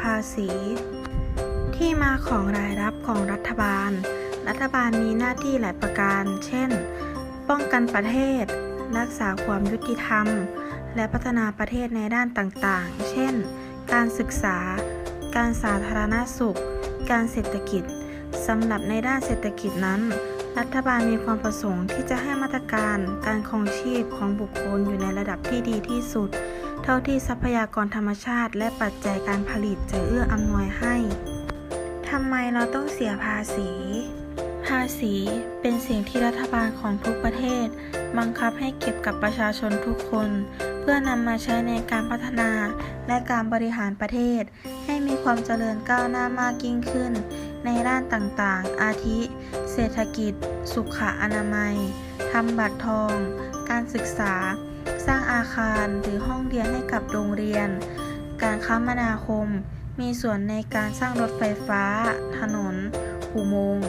ภาษี ที่มาของรายรับของรัฐบาล รัฐบาลมีหน้าที่หลายประการ เช่น ป้องกันประเทศ รักษาความยุติธรรม และพัฒนาประเทศในด้านต่างๆ เช่น การศึกษา การสาธารณสุข การเศรษฐกิจสำหรับในด้านเศรษฐกิจนั้น รัฐบาลมีความประสงค์ที่จะให้มาตรการการครองชีพของบุคคลอยู่ในระดับที่ดีที่สุด เท่าที่ทรัพยากรธรรมชาติ และปัจจัยการผลิตจะเอื้ออำนวยให้ทำไมเราต้องเสียภาษี ภาษีเป็นสิ่งที่รัฐบาลของทุกประเทศ บังคับให้เก็บกับประชาชนทุกคน เพื่อนำมาใช้ในการพัฒนาและการบริหารประเทศ ให้มีความเจริญก้าวหน้ามากยิ่งขึ้น ในด้านต่างๆ อาทิ เศรษฐกิจ สุขอนามัย ทำบัตรทอง การศึกษา สร้างอาคารหรือห้องเรียนให้กับโรงเรียน การคมนาคม มีส่วนในการสร้างรถไฟฟ้า ถนนอุโมงค์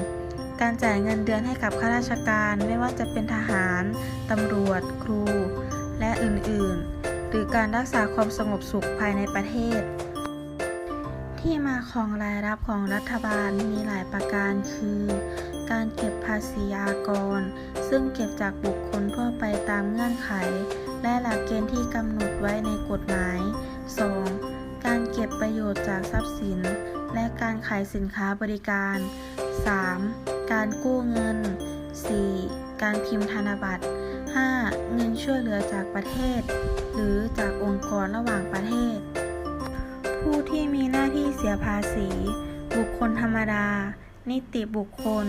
การจ่ายเงินเดือนให้กับข้าราชการไม่ว่าจะเป็นทหาร ตำรวจ ครู และอื่นๆ หรือการรักษาความสงบสุขภายในประเทศ ที่มาของรายรับของรัฐบาลมีหลายประการคือ การเก็บภาษีอากร ซึ่งเก็บจากบุคคลทั่วไปตามเงื่อนไข และหลักเกณฑ์ที่กำหนดไว้ในกฎหมาย 2. การเก็บประโยชน์จากทรัพย์สิน และการขายสินค้าบริการ 3. การกู้เงิน 4. การพิมพ์ธนบัตร 5. เงินช่วยเหลือจากประเทศ หรือจากองค์กรระหว่างประเทศ ผู้ที่มีหน้าที่เสียภาษี บุคคลธรรมดา นิติบุคคล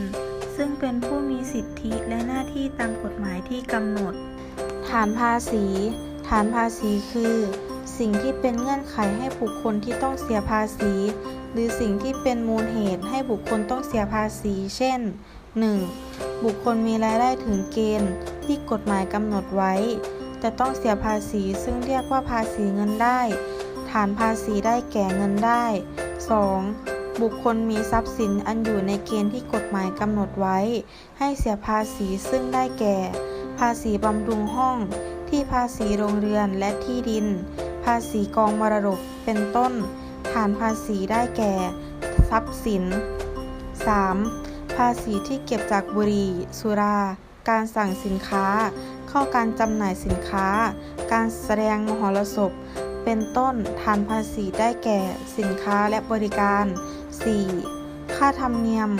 ซึ่งเป็นผู้มีสิทธิและหน้าที่ตามกฎหมายที่กำหนด ฐานภาษี ฐานภาษีคือ สิ่งที่เป็นเงื่อนไขให้บุคคลที่ต้องเสียภาษี หรือสิ่งที่เป็นมูลเหตุให้บุคคลต้องเสียภาษี เช่น 1. บุคคลมีรายได้ถึงเกณฑ์ที่กฎหมายกำหนดไว้จะต้องเสียภาษีซึ่งเรียกว่าภาษีเงินได้ ฐานภาษีได้แก่เงินได้ 2. บุคคลมีทรัพย์สินอันอยู่ในเกณฑ์ที่กฎหมายกำหนดไว้ ให้เสียภาษีซึ่งได้แก่ ภาษีบำรุงห้อง ที่ภาษีโรงเรือนและที่ดิน ภาษีกองมรดกเป็นต้น ฐานภาษีได้แก่ ทรัพย์สิน 3. ภาษีที่เก็บจากบุหรี่ สุรา การสั่งสินค้า เข้าการจำหน่ายสินค้า การแสดงมหรสพ เป็นต้นฐานภาษีได้แก่สินค้าและบริการ 4. ค่าธรรมเนียม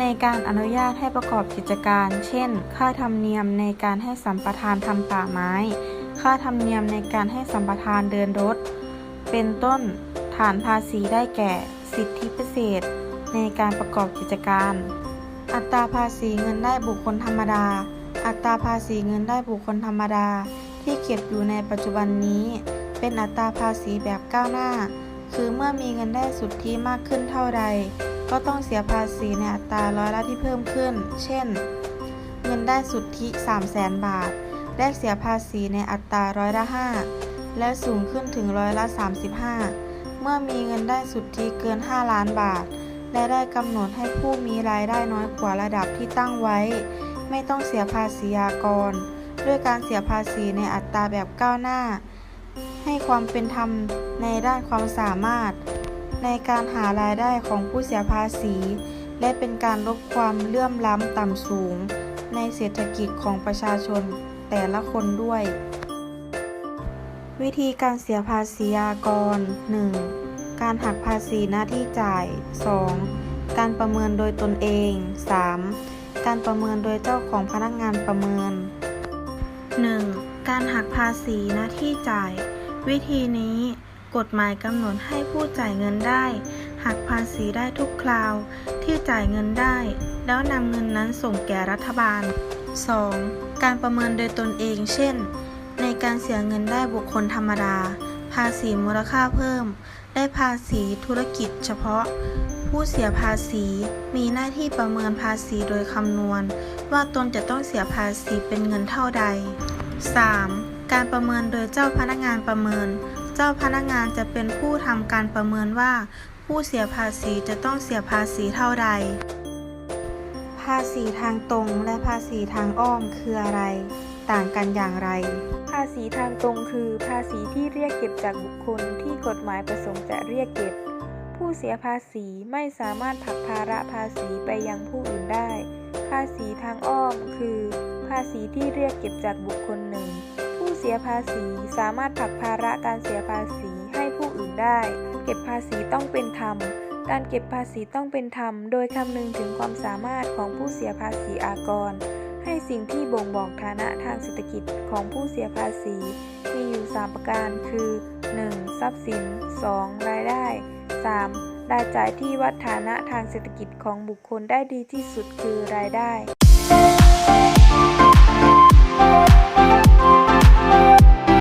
ในการอนุญาตให้ประกอบกิจการ เช่น ค่าธรรมเนียมในการให้สัมปทานทำป่าไม้ ค่าธรรมเนียมในการให้สัมปทานเดินรถ เป็นต้นฐานภาษีได้แก่ สิทธิพิเศษ ในการประกอบกิจการ อัตราภาษีเงินได้บุคคลธรรมดา อัตราภาษีเงินได้บุคคลธรรมดา ที่เก็บอยู่ในปัจจุบันนี้ เป็นอัตราภาษีแบบก้าวหน้า คือเมื่อมีเงินได้สุทธิมากขึ้นเท่าใด ก็ต้องเสียภาษีในอัตราร้อยละที่เพิ่มขึ้น เช่น เงินได้สุทธิ 3 0 0แสนบาทแลกเสียภาษีในอัตราร้อยละ5และสูงขึ้นถึงร้อยละ 35 เมื่อมีเงินได้สุทธิเกิน 5 ล้านบาท และได้กำหนดให้ผู้มีรายได้น้อยกว่าระดับที่ตั้งไว้ ไม่ต้องเสียภาษีอากร ด้วยการเสียภาษีในอัตราแบบก้าวหน้า ให้ความเป็นธรรมในด้านความสามารถ ในการหารายได้ของผู้เสียภาษี และเป็นการลดความเลื่อมล้ำต่ำสูง ในเศรษฐกิจของประชาชนแต่ละคนด้วย วิธีการเสียภาษีอากร 1. การหักภาษีหน้าที่จ่าย 2. การประเมินโดยตนเอง 3. การประเมินโดยเจ้าของพนักงานประเมิน 1. การหักภาษีหน้าที่จ่าย วิธีนี้กฎหมายกำหนดให้ผู้จ่ายเงินได้ หักภาษีได้ทุกคราวที่จ่ายเงินได้ แล้วนำเงินนั้นส่งแก่รัฐบาล 2. การประเมินโดยตนเอง เช่น ในการเสียเงินได้บุคคลธรรมดา ภาษีมูลค่าเพิ่ม ได้ภาษีธุรกิจเฉพาะ ผู้เสียภาษีมีหน้าที่ประเมินภาษีโดยคำนวณ ว่าตนจะต้องเสียภาษีเป็นเงินเท่าใด 3. การประเมินโดยเจ้าพนักงานประเมิน เจ้าพนักงานจะเป็นผู้ทำการประเมินว่า ผู้เสียภาษีจะต้องเสียภาษีเท่าใด ภาษีทางตรงและภาษีทางอ้อมคืออะไร ต่างกันอย่างไร ภาษีทางตรงคือ ภาษีที่เรียกเก็บจากบุคคลที่กฎหมายประสงค์จะเรียกเก็บ ผู้เสียภาษีไม่สามารถผลักภาระภาษีไปยังผู้อื่นได้ ภาษีทางอ้อมคือ ภาษีที่เรียกเก็บจากบุคคลหนึ่ง เสียภาษีสามารถผลักภาระการเสียภาษีให้ผู้อื่นได้ เก็บภาษีต้องเป็นธรรม การเก็บภาษีต้องเป็นธรรม โดยคำนึงถึงความสามารถของผู้เสียภาษีอากร ให้สิ่งที่บ่งบอกฐานะทางเศรษฐกิจของผู้เสียภาษี มีอยู่ 3 ประการ คือ 1. ทรัพย์สิน 2. รายได้ 3. รายจ่ายที่วัดฐานะทางเศรษฐกิจของบุคคลได้ดีที่สุดคือรายได้